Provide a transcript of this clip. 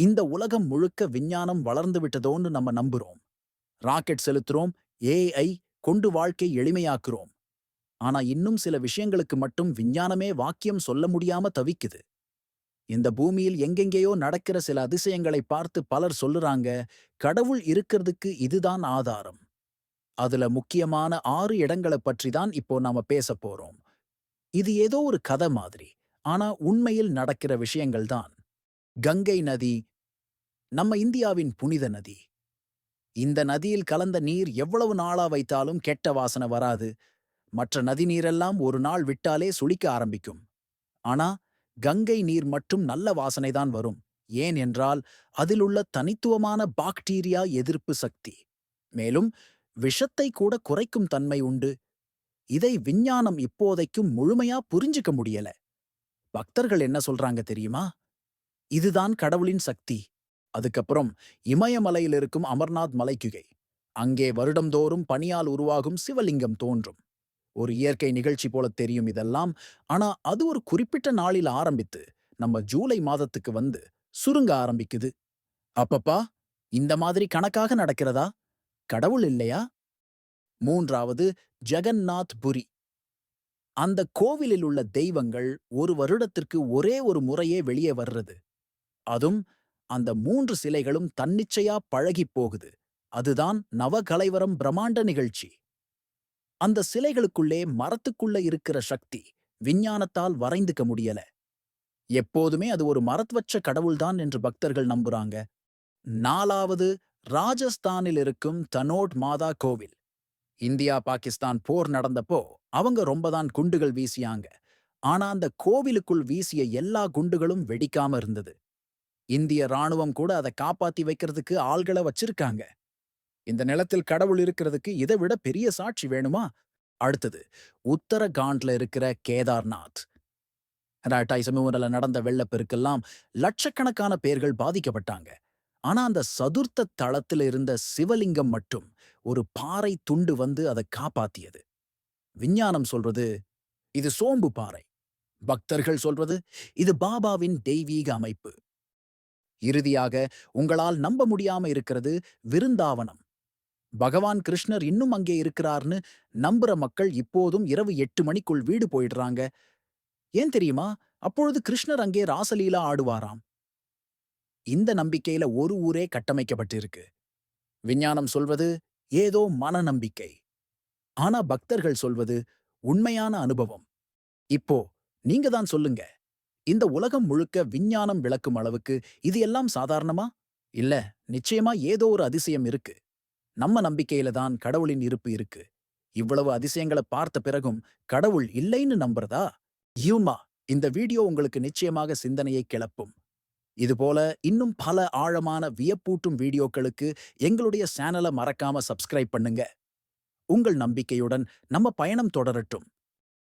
இந்த உலகம் முழுக்க விஞ்ஞானம் வளர்ந்து விட்டதோன்னு நம்ம நம்புறோம். ராக்கெட் செலுத்துறோம் ஏஐ கொண்டு வாழ்க்கை எளிமையாக்குறோம். ஆனா இன்னும் சில விஷயங்களுக்கு மட்டும் விஞ்ஞானமே வாக்கியம் சொல்ல முடியாம தவிக்குது. இந்த பூமியில் எங்கெங்கேயோ நடக்கிற சில அதிசயங்களை பார்த்து பலர் சொல்லுறாங்க கடவுள் இருக்கிறதுக்கு இதுதான் ஆதாரம். அதுல முக்கியமான ஆறு இடங்களை பற்றி தான் இப்போ நாம பேச போறோம். இது ஏதோ ஒரு கதை மாதிரி ஆனா உண்மையில் நடக்கிற விஷயங்கள் தான் கங்கை நதி நம்ம இந்தியாவின் புனித நதி. இந்த நதியில் கலந்த நீர் எவ்வளவு நாளா வைத்தாலும் கெட்ட வாசனை வராது. மற்ற நதி நீரெல்லாம் ஒரு நாள் விட்டாலே சுளிக்க ஆரம்பிக்கும். ஆனா கங்கை நீர் மட்டும் நல்ல வாசனைதான் வரும். ஏன் என்றால் அதில் உள்ள தனித்துவமான பாக்டீரியா எதிர்ப்பு சக்தி. மேலும் விஷத்தை கூட குறைக்கும் தன்மை உண்டு. இதை விஞ்ஞானம் இப்போதைக்கும் முழுமையா புரிஞ்சுக்க முடியல. பக்தர்கள் என்ன சொல்றாங்க தெரியுமா? இதுதான் கடவுளின் சக்தி. அதுக்கப்புறம் இமயமலையில் இருக்கும் அமர்நாத் மலைக்குகை அங்கே வருடம்தோறும் பனியால் உருவாகும் சிவலிங்கம் தோன்றும். ஒரு இயற்கை நிகழ்ச்சி போல தெரியும் இதெல்லாம் ஆனா அது ஒரு குறிப்பிட்ட நாளில் ஆரம்பித்து நம்ம ஜூலை மாதத்துக்கு வந்து சுருங்க ஆரம்பிக்குது. அப்பப்பா இந்த மாதிரி கணக்காக நடக்கிறதா? கடவுள் இல்லையா? மூன்றாவது ஜெகந்நாத் புரி. அந்த கோவிலில் உள்ள தெய்வங்கள் ஒரு வருடத்திற்கு ஒரே ஒரு முறையே வெளியே வர்றது. அதும் அந்த மூன்று சிலைகளும் தன்னிச்சையா பழகிப் போகுது. அதுதான் நவகலைவரம் பிரம்மாண்ட நிகழ்ச்சி. அந்த சிலைகளுக்குள்ளே மரத்துக்குள்ள இருக்கிற சக்தி விஞ்ஞானத்தால் வரைந்துக்க முடியல. எப்போதுமே அது ஒரு மரத்வச்ச கடவுள்தான் என்று பக்தர்கள் நம்புறாங்க. நாலாவது ராஜஸ்தானில் இருக்கும் தனோட் மாதா கோவில். இந்தியா பாகிஸ்தான் போர் நடந்தப்போ அவங்க ரொம்பதான் குண்டுகள் வீசியாங்க. ஆனா அந்த கோவிலுக்குள் வீசிய எல்லா குண்டுகளும் வெடிக்காம இருந்தது. இந்திய ராணுவம் கூட அதை காப்பாத்தி வைக்கிறதுக்கு ஆள்களை வச்சிருக்காங்க. இந்த நிலத்தில் கடவுள் இருக்கிறதுக்கு இதை விட பெரிய சாட்சி வேணுமா? அடுத்தது உத்தரகாண்ட்ல இருக்கிற கேதார்நாத். ரெண்டாயிரத்தி சமூகத்தில் நடந்த வெள்ளப்பெருக்கெல்லாம் லட்சக்கணக்கான பேர்கள் பாதிக்கப்பட்டாங்க. ஆனா அந்த சதுர்த்த தளத்துல இருந்த சிவலிங்கம் மட்டும் ஒரு பாறை துண்டு வந்து அதை காப்பாத்தியது. விஞ்ஞானம் சொல்றது இது சோம்பு பாறை. பக்தர்கள் சொல்றது இது பாபாவின் தெய்வீக அமைப்பு. இறுதியாக உங்களால் நம்ப முடியாம இருக்கிறது விருந்தாவனம். பகவான் கிருஷ்ணர் இன்னும் அங்கே இருக்கிறார்னு நம்புற மக்கள் இப்போதும் இரவு எட்டு மணிக்குள் வீடு போயிடுறாங்க. ஏன் தெரியுமா? அப்பொழுது கிருஷ்ணர் அங்கே ராசலீலா ஆடுவாராம். இந்த நம்பிக்கையில ஒரு ஊரே கட்டமைக்கப்பட்டிருக்கு. விஞ்ஞானம் சொல்வது ஏதோ மனநம்பிக்கை ஆனா பக்தர்கள் சொல்வது உண்மையான அனுபவம். இப்போ நீங்க தான் சொல்லுங்க. இந்த உலகம் முழுக்க விஞ்ஞானம் விளக்கும் அளவுக்கு இது எல்லாம் சாதாரணமா? இல்ல நிச்சயமா ஏதோ ஒரு அதிசயம் இருக்கு. நம்ம நம்பிக்கையில தான் கடவுளின் இருப்பு இருக்கு. இவ்வளவு அதிசயங்களை பார்த்த பிறகும் கடவுள் இல்லைன்னு நம்புறதா? யூமா இந்த வீடியோ உங்களுக்கு நிச்சயமாக சிந்தனையை கிளப்பும். இதுபோல இன்னும் பல ஆழமான வியப்பூட்டும் வீடியோக்களுக்கு எங்களுடைய சேனலை மறக்காம சப்ஸ்கிரைப் பண்ணுங்க. உங்கள் நம்பிக்கையுடன் நம்ம பயணம் தொடரட்டும்.